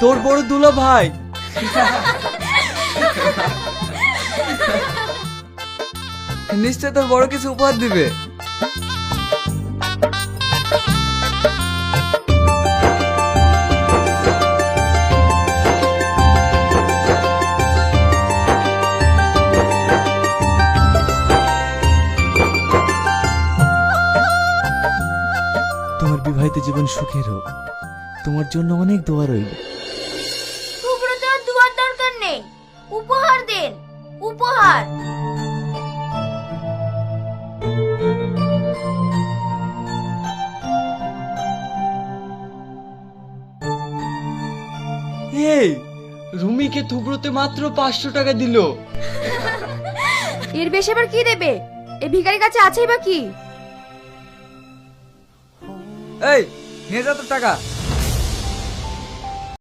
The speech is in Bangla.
তোর বড় দুলা ভাই। নিশ্চয় তোর বড় কিছু উপহার দিবে। তোমার বিবাহিত জীবন সুখের হোক। তোমার জন্য অনেক দোয়া রইল। উপহার দেন উপহার। এই রুমিকে থুবড়োতে মাত্র পাঁচশো টাকা দিল। এর বেশি আবার কি দেবে? এই ভিখারির কাছে আছেই বা কি? এই নিয়ে যা তোর টাকা।